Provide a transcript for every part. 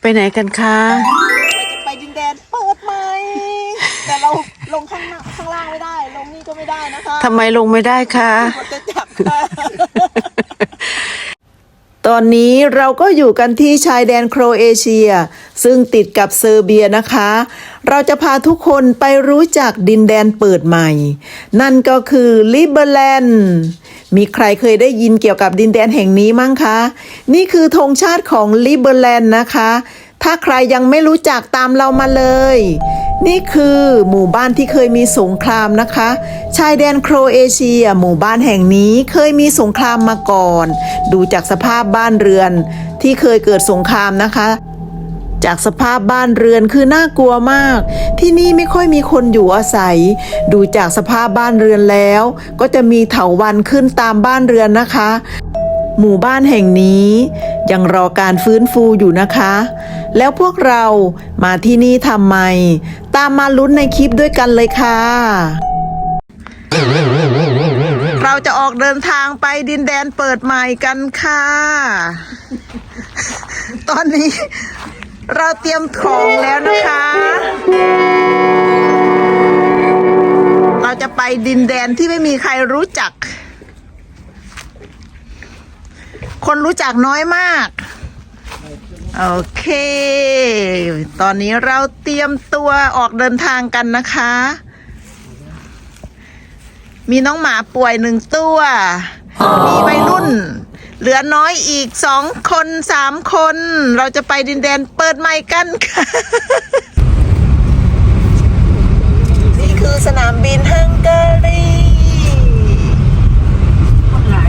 ไปไหนกันคะ เราจะไปดินแดนเปิดใหม่แต่เราลงข้างหน้าข้างล่างไม่ได้ ลงนี่ก็ไม่ได้นะคะทำไมลงไม่ได้คะหมดจะจับค่ะตอนนี้เราก็อยู่กันที่ชายแดนโครเอเชีย ซึ่งติดกับเซอร์เบียนะคะ เราจะพาทุกคนไปรู้จักดินแดนเปิดใหม่ นั่นก็คือลิเบอร์แลนด์ มีใครเคยได้ยินเกี่ยวกับดินแดนแห่งนี้มั้งคะ นี่คือธงชาติของลิเบอร์แลนด์นะคะ ถ้าใครยังไม่รู้จักตามเรามาเลย นี่คือหมู่บ้านที่เคยมีสงครามนะคะ ชายแดนโครเอเชีย หมู่บ้านแห่งนี้เคยมีสงครามมาก่อน ดูจากสภาพบ้านเรือนที่เคยเกิดสงครามนะคะ จากสภาพบ้านเรือนคือน่ากลัวมาก ที่นี่ไม่ค่อยมีคนอยู่อาศัย ดูจากสภาพบ้านเรือนแล้ว ก็จะมีเถาวันขึ้นตามบ้านเรือนนะคะ หมู่บ้านแห่งนี้ยังรอการฟื้นฟูอยู่นะคะ แล้วพวกเรามาที่นี่ทำไม ตามมาลุ้นในคลิปด้วยกันเลยค่ะ เราจะออกเดินทางไปดินแดนเปิดใหม่กันค่ะ ตอนนี้ เราเตรียมของแล้วนะคะ เราจะไปดินแดนที่ไม่มีใครรู้จัก คนรู้จักน้อยมาก โอเค ตอนนี้เราเตรียมตัวออกเดินทางกันนะคะ มีน้องหมาป่วยหนึ่งตัว มีวัยรุ่น เหลือน้อยอีกสองคนสามคน เราจะไปดินแดนเปิดใหม่กันค่ะ นี่คือสนามบินฮังการี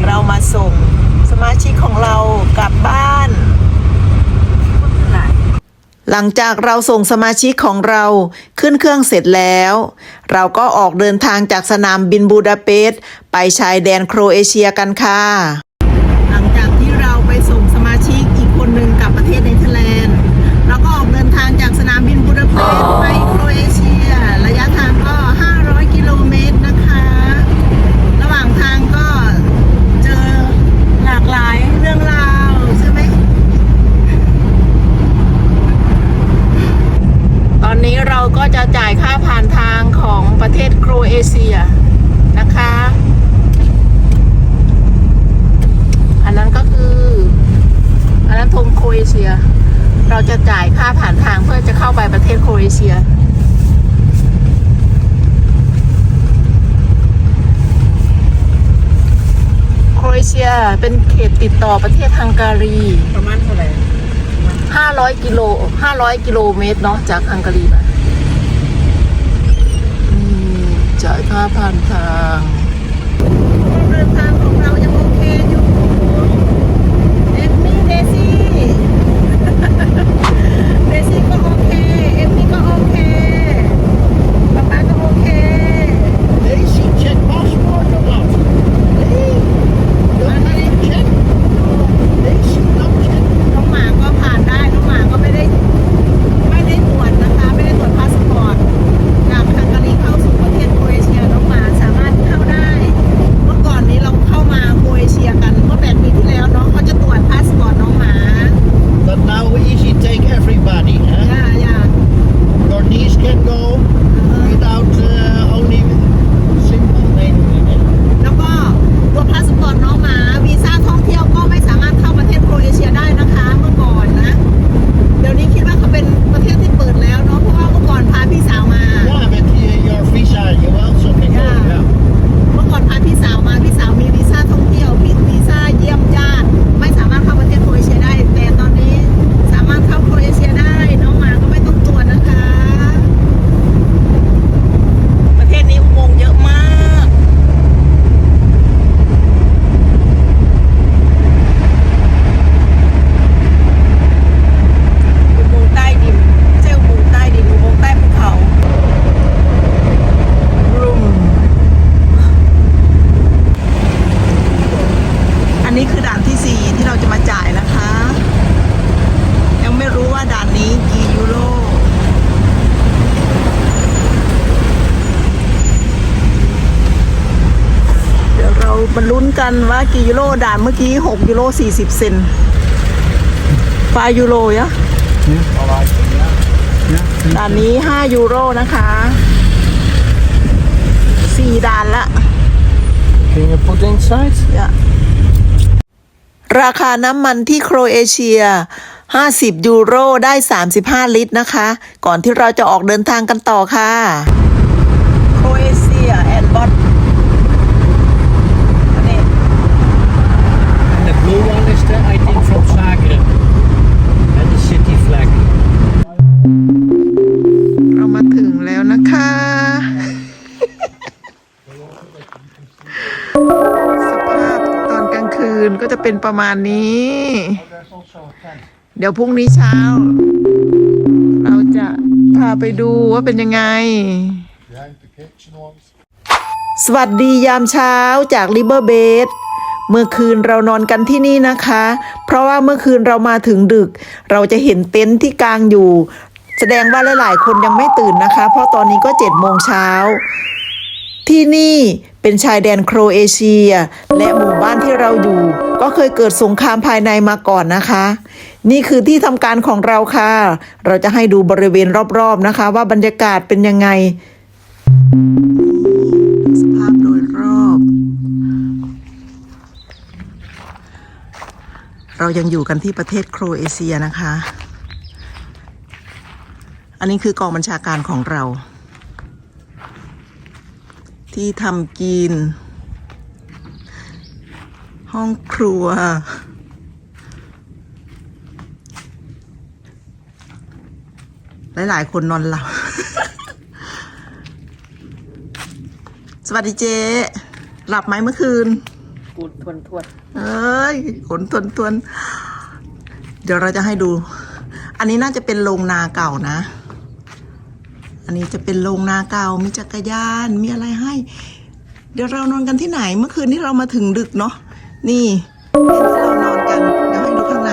เรามาส่งสมาชิกของเรากลับบ้าน หลังจากเราส่งสมาชิกของเราขึ้นเครื่องเสร็จแล้ว เราก็ออกเดินทางจากสนามบินบูดาเปสต์ไปชายแดนโครเอเชียกันค่ะ ไปโครเอเชีย ระยะทางก็ 500 กิโลเมตรนะคะ ระหว่างทางก็เจอหลากหลายเรื่องราวใช่ไหม ตอนนี้เราก็จะจ่ายค่าผ่านทางของประเทศโครเอเชียนะคะ อันนั้นก็คือ อันนั้นธงโครเอเชีย เราจะจ่ายค่าผ่านทางเพื่อจะเข้าไปประเทศโครเอเชีย โครเอเชียเป็นเขตติดต่อประเทศฮังการี ประมาณเท่าไหร่500กิโล500กิโลเมตรเนาะจากฮังการีมาอืมจ่ายค่าผ่านทางเดินทางของเรายังโอเคอยู่เอมมี่เดซี่ เดซี่ก็โอเค เอมมี่ก็โอเคป๊าป๊าก็โอเค Daisy, check passport or not? Hey, don't you check? Daisy, don't check. น้องหมาก็ผ่านได้ น้องหมาก็ไม่ได้ ไม่ได้ตรวจนะคะ ไม่ได้ตรวจพาสปอร์ตจากฮังการีเข้าสู่ประเทศโครเอเชีย น้องหมาสามารถเข้าได้ เมื่อก่อนนี้เราเข้ามาโครเอเชียกันเมื่อแปดปีที่แล้วเนาะเขาจะตรวจพาสปอร์ตน้องหมา But now easy take everybody. อย่า Huh? อย่า Your niece can go without uh, only simple name. แล้วก็ตัวพาสปอร์ตน้องหมาวีซ่าท่องเที่ยวก็ไม่สามารถเข้าประเทศโครเอเชียได้นะคะ เมื่อก่อนนะ เดี๋ยวนี้คิดว่าเขาเป็นประเทศที่เปิดแล้วเนาะเพราะว่าเมื่อก่อนพาพี่สาวมา Yeah, but uh, your visa, you also can go. Yeah. Yeah. เมื่อก่อนพาพี่สาวมา พี่สาวมีวีซ่าท่องเที่ยวพี่วีซ่าเยี่ยมญาติ ไม่สามารถเข้าประเทศโครเอเชียได้ แต่ตอนนี้สามารถเข้าโครเอเชียได้ น้องหมาก็ไม่ต้องตรวจนะคะ ประเทศนี้อุโมงค์เยอะมาก อุโมงค์ใต้ดินไม่ใช่อุโมงค์ใต้ดินอุโมงค์ใต้ภูเขารุม อันนี้คือ ด่านที่ 4 ที่เราจะมาจ่ายนะคะ ยังไม่รู้ว่าด่านนี้กี่ยูโรเดี๋ยวเรามาลุ้นกันว่ากี่ยูโรด่านเมื่อกี้ 6 ยูโร 40 เซน5ยูโรยะ Yeah. All right, yeah. Yeah. ด่านนี้ 5 ยูโรนะคะ 4 ด่านละ Can you put inside? ราคาน้ำมันที่โครเอเชีย 50 ยูโรได้ 35 ลิตรนะคะ ก่อนที่เราจะออกเดินทางกันต่อค่ะ ประมาณนี้ เดี๋ยวพรุ่งนี้เช้า เราจะพาไปดูว่าเป็นยังไง สวัสดียามเช้าจากริเบอร์เบดเมื่อคืนเรานอนกันที่นี่นะคะ เพราะว่าเมื่อคืนเรามาถึงดึก เราจะเห็นเต็นท์ที่กลางอยู่ แสดงว่าหลายๆ คนยังไม่ตื่นนะคะ เพราะตอนนี้ก็เจ็ดโมงเช้า ที่นี่เป็นชายแดนโครเอเชีย และหมู่บ้านที่เราอยู่ ก็เคยเกิดสงครามภายในมาก่อนนะคะ นี่คือที่ทำการของเราค่ะ เราจะให้ดูบริเวณรอบๆนะคะ ว่าบรรยากาศเป็นยังไงสภาพโดยรอบ เรายังอยู่กันที่ประเทศโครเอเชียนะคะ อันนี้คือกองบัญชาการของเรา ที่ทำกิน ห้องครัว หลายๆ คนนอนหลับ สวัสดีเจ๊หลับไหมเมื่อคืนกูทวนทวนเอ้ยขนทวนทวน เดี๋ยวเราจะให้ดู อันนี้น่าจะเป็นโรงนาเก่านะ อันนี้จะเป็นโรงนาเก่ามีจักรยานมีอะไรให้ เดี๋ยวเรานอนกันที่ไหนเมื่อคืนนี้เรามาถึงดึกเนาะนี่เต็นท์เรานอนกันเดี๋ยวให้ดูข้างใน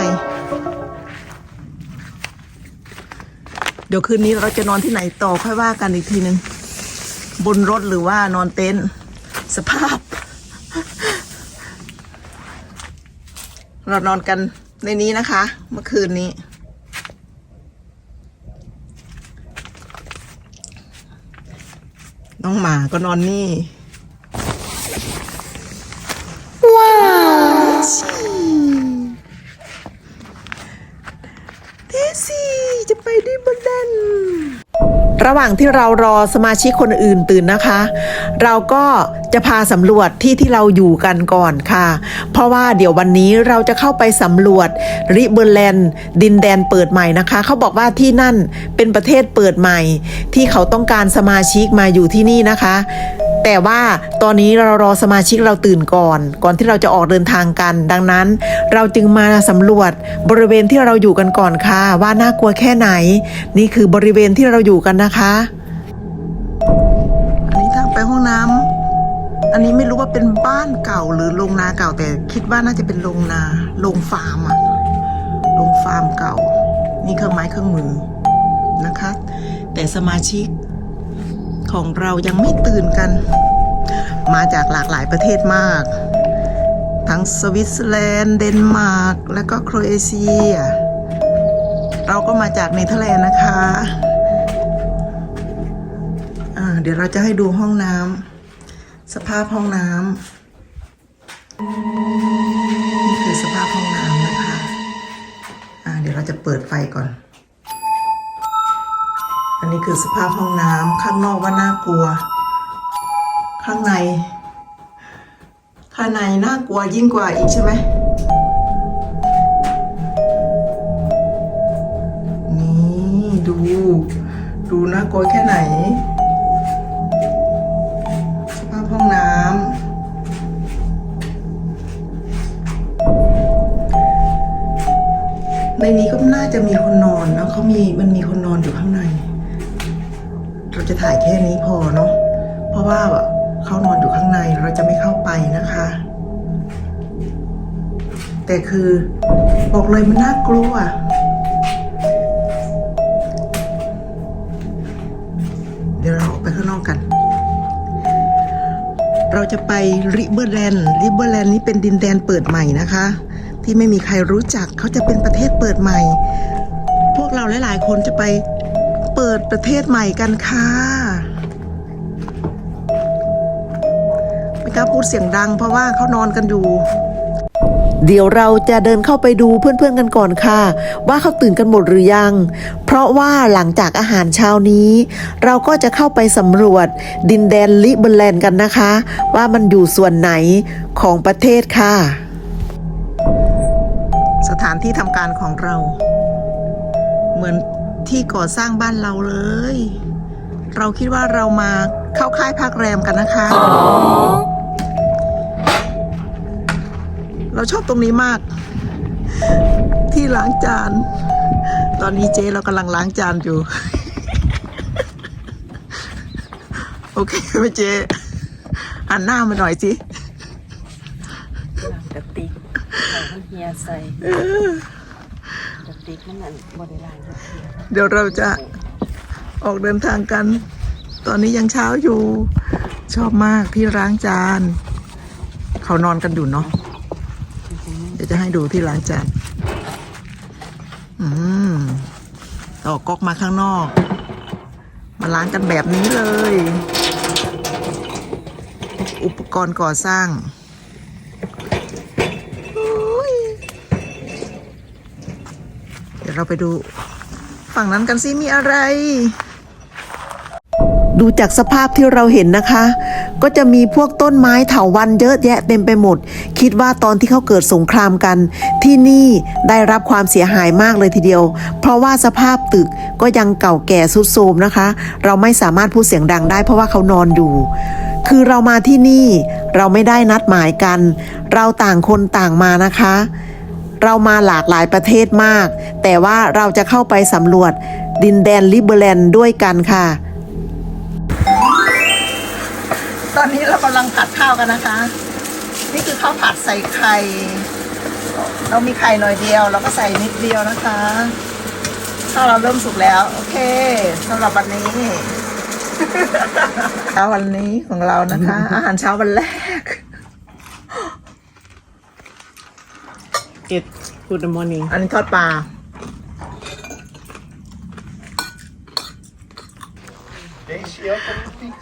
เดี๋ยวคืนนี้เราจะนอนที่ไหนต่อค่อยว่ากันอีกทีนึงบนรถหรือว่านอนเต็นท์สภาพ เรานอนกันในนี้นะคะ เมื่อคืนนี้ น้องหมาก็นอนนี่ ว้าว เทซี่จะไปดิบนเดน ระหว่างที่เรารอสมาชิกคนอื่นตื่นนะคะ เราก็จะพาสำรวจที่ที่เราอยู่กันก่อนค่ะ เพราะว่าเดี๋ยววันนี้เราจะเข้าไปสำรวจริเบอร์แลนด์ดินแดนเปิดใหม่นะคะ เขาบอกว่าที่นั่นเป็นประเทศเปิดใหม่ ที่เขาต้องการสมาชิกมาอยู่ที่นี่นะคะ แต่ว่าตอนนี้เรารอสมาชิกเราตื่นก่อน ก่อนที่เราจะออกเดินทางกัน ดังนั้น เราจึงมาสำรวจบริเวณที่เราอยู่กันก่อนค่ะ ว่าน่ากลัวแค่ไหน นี่คือบริเวณที่เราอยู่กันนะคะ อันนี้ทางไปห้องน้ำอันนี้ไม่รู้ว่าเป็นบ้านเก่าหรือโรงนาเก่าแต่คิดว่าน่าจะเป็นโรงนาโรงฟาร์มอะโรงฟาร์มเก่า นี่เครื่องไม้เครื่องมือนะคะ แต่สมาชิก ของเรายังไม่ตื่นกัน มาจากหลากหลายประเทศมาก ทั้งสวิตเซอร์แลนด์ เดนมาร์ก และก็โครเอเชีย เราก็มาจากเนเธอร์แลนด์นะคะอ่าเดี๋ยวเราจะให้ดูห้องน้ำสภาพห้องน้ำนี่คือสภาพห้องน้ำนะคะอ่าเดี๋ยวเราจะเปิดไฟก่อน นนี้คือสภาพห้องน้ำข้างนอกว่าน่ากลัว ข้างใน ข้างในน่ากลัวยิ่งกว่าอีกใช่ไหมนี่ดู ดูน่ากลัวแค่ไหน สภาพห้องน้ำในนี้ก็น่าจะมีคนนอนนะเขามีมันมีคนนอนอยู่ข้างใน จะถ่ายแค่นี้พอเนาะเพราะว่าเขานอนอยู่ข้างในเราจะไม่เข้าไปนะคะ แต่คือบอกเลยมันน่ากลัวเดี๋ยวเราออกไปข้างนอกกัน เราจะไปริเบอร์แลนด์ริเบอร์แลนด์นี้เป็นดินแดนเปิดใหม่นะคะ ที่ไม่มีใครรู้จักเขาจะเป็นประเทศเปิดใหม่ พวกเราหลาย ๆ คนจะไป เปิดประเทศใหม่กันค่ะไม่กล้าพูดเสียงดังเพราะว่าเขานอนกันอยู่ เดี๋ยวเราจะเดินเข้าไปดูเพื่อนๆกันก่อนค่ะ ว่าเขาตื่นกันหมดหรือยัง เพราะว่าหลังจากอาหารเช้านี้ เราก็จะเข้าไปสำรวจดินแดนลิเบอร์แลนด์กันนะคะ ว่ามันอยู่ส่วนไหนของประเทศค่ะ สถานที่ทำการของเรา เหมือน ที่ก่อสร้างบ้านเราเลย เราคิดว่าเรามาเข้าค่ายพักแรมกันนะคะ เราชอบตรงนี้มาก ที่ล้างจาน ตอนนี้เจ๊เรากำลังล้างจานอยู่ โอเคไหมเจ๊หันหน้ามาหน่อยสิกระติกใส่มันเฮียใส่กระ ติกมันนั่นบริลางเฮียเดี๋ยวเราจะออกเดินทางกัน ตอนนี้ยังเช้าอยู่ ชอบมากที่ล้างจาน เขานอนกันอยู่เนาะ เดี๋ยวจะให้ดูที่ล้างจาน อืมออกก๊อกมาข้างนอก มาล้างกันแบบนี้เลย อุปกรณ์ก่อสร้างโอ้ย เราไปดูฝั่งนั้นกันสิมีอะไร ดูจากสภาพที่เราเห็นนะคะ ก็จะมีพวกต้นไม้เถาวันเยอะแยะเต็มไปหมด คิดว่าตอนที่เขาเกิดสงครามกัน ที่นี่ได้รับความเสียหายมากเลยทีเดียว เพราะว่าสภาพตึกก็ยังเก่าแก่สุดโทรมนะคะ เราไม่สามารถพูดเสียงดังได้เพราะว่าเขานอนอยู่คือเรามาที่นี่เราไม่ได้นัดหมายกัน เราต่างคนต่างมานะคะ เรามาหลากหลายประเทศมาก แต่ว่าเราจะเข้าไปสำรวจดินแดนลิเบอร์แลนด์ด้วยกันค่ะ ตอนนี้เรากำลังผัดข้าวกันนะคะ นี่คือข้าวผัดใส่ไข่ เรามีไข่หน่อยเดียว เราก็ใส่นิดเดียวนะคะข้าวเราเริ่มสุกแล้ว โอเคสำหรับวันนี้เช้าวันนี้ของเรานะคะ อาหารเช้าวันแรก Good Good morning อันนี้ทอดปลา Daisy, open the feet.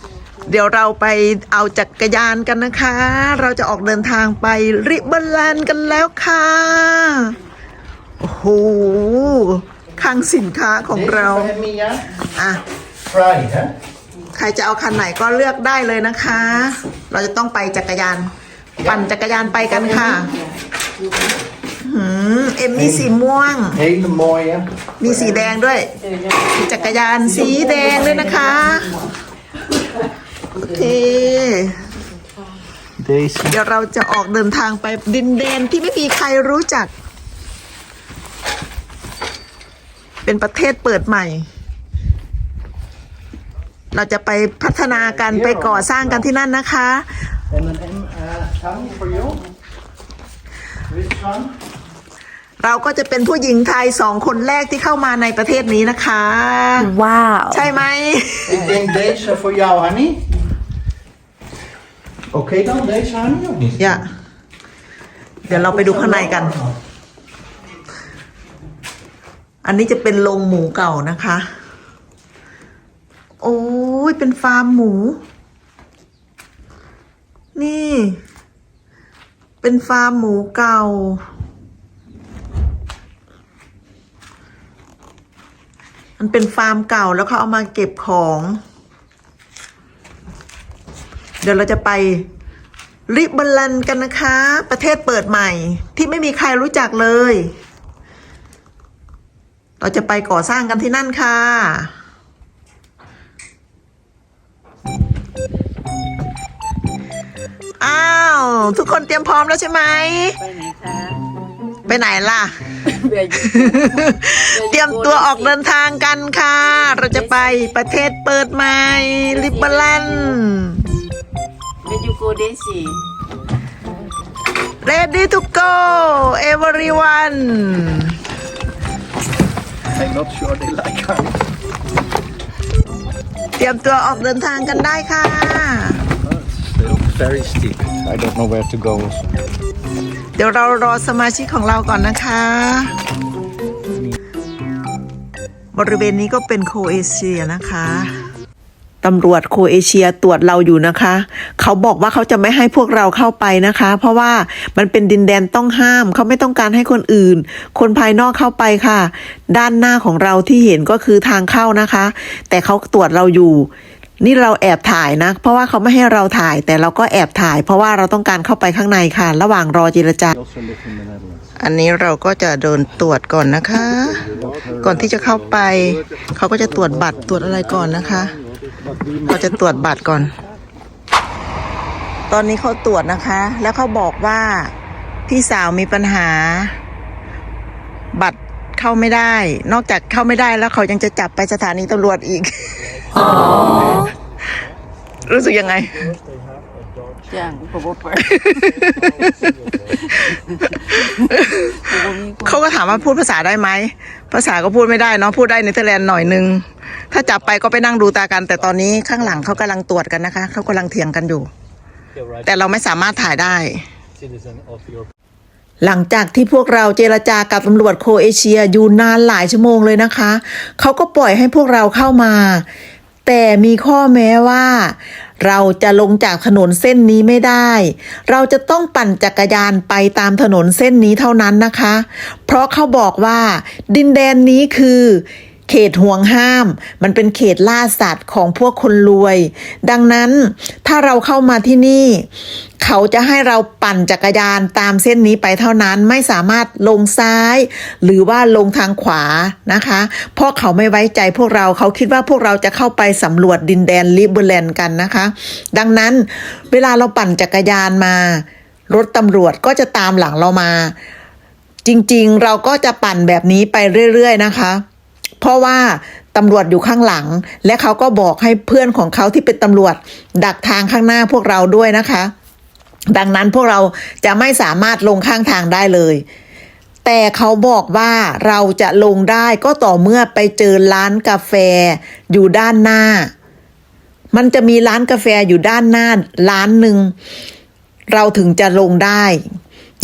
เดี๋ยวเราไปเอาจักรยานกันนะคะ เราจะออกเดินทางไปริบเบอร์แลนด์กันแล้วค่ะ โอ้โหคลังสินค้าของ Daisy, เรา for me, yeah? อะ Friday, huh? ใครจะเอาคันไหนก็เลือกได้เลยนะคะ เราจะต้องไปจักรยาน ปั่นจักรยานไปกันค่ะหืม เอ็มมีสีม่วง Hele mooie. มีสีแดงด้วยมีจักรยานสีแดงด้วยนะคะ โอเค Daisy. เดี๋ยวเราจะออกเดินทางไปดินแดนที่ไม่มีใครรู้จัก เป็นประเทศเปิดใหม่ เราจะไปพัฒนากันไปก่อสร้างกันที่นั่นนะคะ En een M, uh, tongue for you. Which one? เราก็จะเป็นผู้หญิงไทยสองคนแรกที่เข้ามาในประเทศนี้นะคะ ว้าว ใช่ไหม Ik denk deze voor jou, honey. Oké dan, deze honey of niet? อย่าเดี๋ยวเราไปดูข้างในกัน อันนี้จะเป็นโรงหมูเก่านะคะ โอ้ย เป็นฟาร์มหมู นี่ เป็นฟาร์มหมูเก่า มันเป็นฟาร์มเก่าแล้วเขาเอามาเก็บของ เดี๋ยวเราจะไปริบัลลันกันนะคะ ประเทศเปิดใหม่ที่ไม่มีใครรู้จักเลย เราจะไปก่อสร้างกันที่นั่นค่ะอ้าว ทุกคนเตรียมพร้อมแล้วใช่ไหม ไปไหนคะ ไปไหนล่ะ เบียร์อยู่เตรียมตัวออกเดินทางกันค่ะ เราจะไปประเทศเปิดใหม่ริบัลลันเบียร์อยู่โกเดซี่ Ready to go everyone I'm not sure they like honey. เตรียมตัวออกเดินทางกันได้ค่ะ Still very steep. I don't know where to go. เดี๋ยวเรารอสมาชิกของเราก่อนนะคะ บริเวณนี้ก็เป็นโคเอเชียนะคะตำรวจโคเอเชียตรวจเราอยู่นะคะ เขาบอกว่าเขาจะไม่ให้พวกเราเข้าไปนะคะ เพราะว่ามันเป็นดินแดนต้องห้าม เขาไม่ต้องการให้คนอื่น คนภายนอกเข้าไปค่ะ ด้านหน้าของเราที่เห็นก็คือทางเข้านะคะ แต่เขาตรวจเราอยู่ นี่เราแอบถ่ายนะ เพราะว่าเขาไม่ให้เราถ่าย แต่เราก็แอบถ่าย เพราะว่าเราต้องการเข้าไปข้างในค่ะ ระหว่างรอเจรจา อันนี้เราก็จะเดินตรวจก่อนนะคะ ก่อนที่จะเข้าไป เขาก็จะตรวจบัตรตรวจอะไรก่อนนะคะเขาจะตรวจบัตรก่อน ตอนนี้เขาตรวจนะคะ แล้วเขาบอกว่าพี่สาวมีปัญหา บัตรเข้าไม่ได้ นอกจากเข้าไม่ได้แล้วเขายังจะจับไปสถานีตำรวจอีก รู้สึกยังไงจ้างกูบอกไปเขาก็ถามว่าพูดภาษาได้ไหม ภาษาก็พูดไม่ได้เนาะ พูดได้เนเธอร์แลนด์หน่อยนึง ถ้าจับไปก็ไปนั่งดูตากัน แต่ตอนนี้ข้างหลังเขากำลังตรวจกันนะคะ เขากำลังเถียงกันอยู่แต่เราไม่สามารถถ่ายได้ Citizen of your หลังจากที่พวกเราเจรจากับตำรวจโครเอเชียอยู่นานหลายชั่วโมงเลยนะคะ เขาก็ปล่อยให้พวกเราเข้ามา แต่มีข้อแม้ว่า เราจะลงจากถนนเส้นนี้ไม่ได้ เราจะต้องปั่นจักรยานไปตามถนนเส้นนี้เท่านั้นนะคะ เพราะเขาบอกว่า ดินแดนนี้คือ เขตห่วงห้าม มันเป็นเขตล่าสัตว์ของพวกคนรวย ดังนั้นถ้าเราเข้ามาที่นี่ เขาจะให้เราปั่นจักรยานตามเส้นนี้ไปเท่านั้นไม่สามารถลงซ้าย หรือว่าลงทางขวานะคะ เพราะเขาไม่ไว้ใจพวกเราเขาคิดว่าพวกเราจะเข้าไปสำรวจดินแดนลิเบอร์แลนด์กันนะคะ ดังนั้นเวลาเราปั่นจักรยานมารถตำรวจก็จะตามหลังเรามา จริงๆ เราก็จะปั่นแบบนี้ไปเรื่อย ๆ นะคะ เพราะว่าตำรวจอยู่ข้างหลัง และเขาก็บอกให้เพื่อนของเขาที่เป็นตำรวจ ดักทางข้างหน้าพวกเราด้วยนะคะ ดังนั้นพวกเราจะไม่สามารถลงข้างทางได้เลย แต่เขาบอกว่าเราจะลงได้ก็ต่อเมื่อไปเจอร้านกาแฟอยู่ด้านหน้า มันจะมีร้านกาแฟอยู่ด้านหน้าร้านหนึ่งเราถึงจะลงได้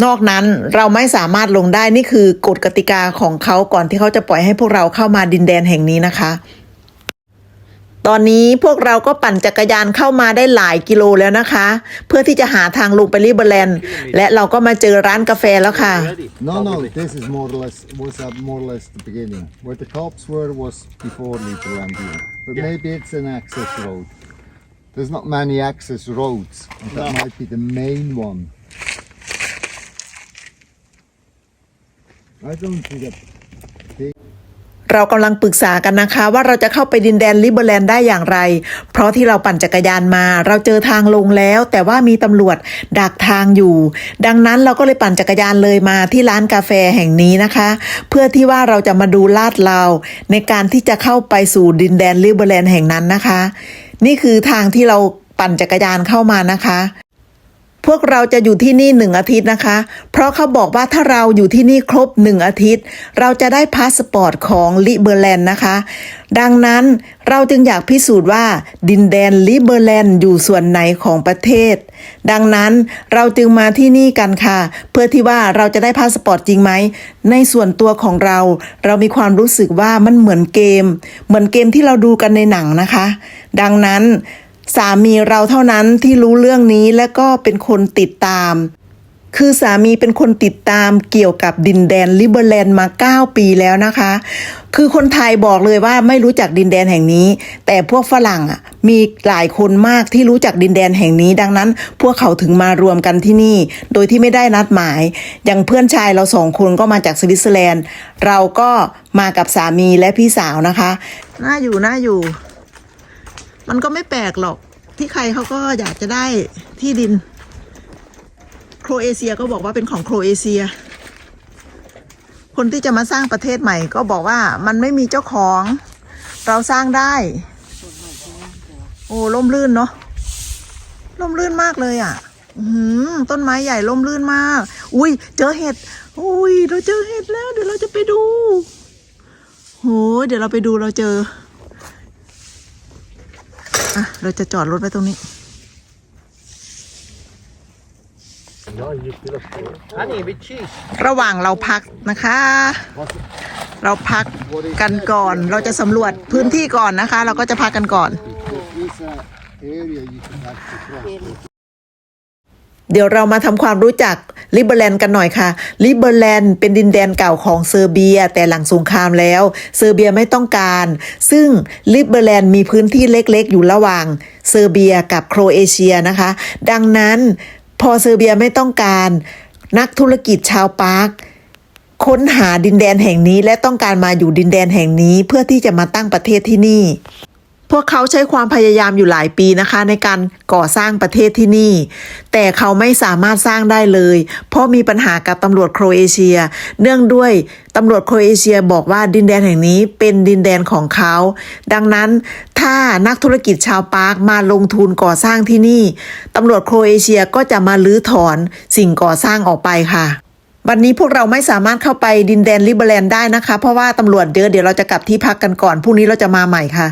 นอกนั้นเราไม่สามารถลงได้นี่คือกฎกติกาของเขาก่อนที่เขาจะปล่อยให้พวกเราเข้ามาดินแดนแห่งนี้นะคะ ตอนนี้พวกเราก็ปั่นจักรยานเข้ามาได้หลายกิโลแล้วนะคะ เพื่อที่จะหาทางลงไปลิเบอร์แลนด์และเราก็มาเจอร้านกาแฟแล้วค่ะ ready. No, no, this is more or less was uh, more or less the beginning. Where the cops were was before Liberland here. But maybe it's an access road. There's not many access roads. and That might be the main one. I don't think that เรากำลังปรึกษากันนะคะ ว่าเราจะเข้าไปดินแดนลิเบอร์แลนด์ได้อย่างไร เพราะที่เราปั่นจักรยานมา เราเจอทางลงแล้ว แต่ว่ามีตำรวจดักทางอยู่ ดังนั้นเราก็เลยปั่นจักรยานเลยมาที่ร้านกาแฟแห่งนี้นะคะ เพื่อที่ว่าเราจะมาดูลาดเราในการที่จะเข้าไปสู่ดินแดนลิเบอร์แลนด์แห่งนั้นนะคะ นี่คือทางที่เราปั่นจักรยานเข้ามานะคะ พวกเราจะอยู่ที่นี่หนึ่งอาทิตย์นะคะ เพราะเขาบอกว่าถ้าเราอยู่ที่นี่ครบหนึ่งอาทิตย์ เราจะได้พาสปอร์ตของลิเบอร์แลนด์นะคะ ดังนั้นเราจึงอยากพิสูจน์ว่าดินแดนลิเบอร์แลนด์อยู่ส่วนไหนของประเทศ ดังนั้นเราจึงมาที่นี่กันค่ะ เพื่อที่ว่าเราจะได้พาสปอร์ตจริงไหม ในส่วนตัวของเรา เรามีความรู้สึกว่ามันเหมือนเกม เหมือนเกมที่เราดูกันในหนังนะคะ ดังนั้น สามีเราเท่านั้นที่รู้เรื่องนี้และก็เป็นคนติดตาม คือสามีเป็นคนติดตามเกี่ยวกับดินแดนลิเบอร์แลนด์มา 9 ปีแล้วนะคะ คือคนไทยบอกเลยว่าไม่รู้จักดินแดนแห่งนี้ แต่พวกฝรั่งอะมีหลายคนมากที่รู้จักดินแดนแห่งนี้ ดังนั้น พวกเขาถึงมารวมกันที่นี่ โดยที่ไม่ได้นัดหมาย อย่างเพื่อนชายเราสองคนก็มาจากสวิตเซอร์แลนด์ เราก็มากับสามีและพี่สาวนะคะ น่าอยู่น่าอยู่ มันก็ไม่แปลกหรอกที่ใครเขาก็อยากจะได้ที่ดิน โครเอเชียก็บอกว่าเป็นของโครเอเชีย คนที่จะมาสร้างประเทศใหม่ ก็บอกว่ามันไม่มีเจ้าของ เราสร้างได้ โอ้ล่มลื่นเนาะล่มลื่นมากเลยอะ่ะหือต้นไม้ใหญ่ล่มลื่นมาก อุ้ยเจอเห็ด อุ้ยเราเจอเห็ดแล้ว เดี๋ยวเราจะไปดู โห เดี๋ยวเราไปดูเราเจอ อะ เราจะจอดรถไว้ตรงนี้ Honey with cheese. ระหว่างเราพักนะคะ เราพักกันก่อน เราจะสำรวจพื้นที่ก่อนนะคะ เราก็จะพักกันก่อน เดี๋ยวเรามาทำความรู้จักลิเบอร์แลนด์กันหน่อยค่ะ ลิเบอร์แลนด์เป็นดินแดนเก่าของเซอร์เบีย แต่หลังสงครามแล้ว เซอร์เบียไม่ต้องการ ซึ่งลิเบอร์แลนด์มีพื้นที่เล็กๆ อยู่ระหว่างเซอร์เบียกับโครเอเชียนะคะ ดังนั้นพอเซอร์เบียไม่ต้องการนักธุรกิจชาวปาร์คค้นหาดินแดนแห่งนี้และต้องการมาอยู่ดินแดนแห่งนี้เพื่อที่จะมาตั้งประเทศที่นี่ พวกเขาใช้ความพยายามอยู่หลายปีนะคะ ในการก่อสร้างประเทศที่นี่ แต่เขาไม่สามารถสร้างได้เลย เพราะมีปัญหากับตำรวจโครเอเชีย เนื่องด้วยตำรวจโครเอเชียบอกว่าดินแดนแห่งนี้เป็นดินแดนของเขา ดังนั้นถ้านักธุรกิจชาวปาร์คมาลงทุนก่อสร้างที่นี่ตำรวจโครเอเชียก็จะมาลื้อถอนสิ่งก่อสร้างออกไปค่ะวันนี้พวกเราไม่สามารถเข้าไปดินแดนลิเบอร์แลนด์ได้นะคะ เพราะว่าตำรวจเยอะเดี๋ยวเราจะกลับที่พักกันก่อนพรุ่งนี้เราจะมาใหม่ค่ะ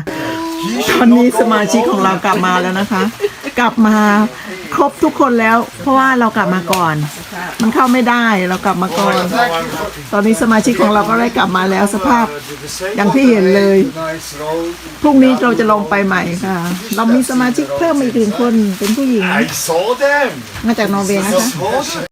ตอนนี้สมาชิกของเรากลับมาแล้วนะคะ กลับมาครบทุกคนแล้ว เพราะว่าเรากลับมาก่อน มันเข้าไม่ได้เรากลับมาก่อน ตอนนี้สมาชิกของเราก็ได้กลับมาแล้วสภาพอย่างที่เห็นเลยพรุ่งนี้เราจะลงไปใหม่ค่ะ เรามีสมาชิกเพิ่มมาอีกหนึ่งคนเป็นผู้หญิง I saw them. มาจากนอร์เวย์นะคะ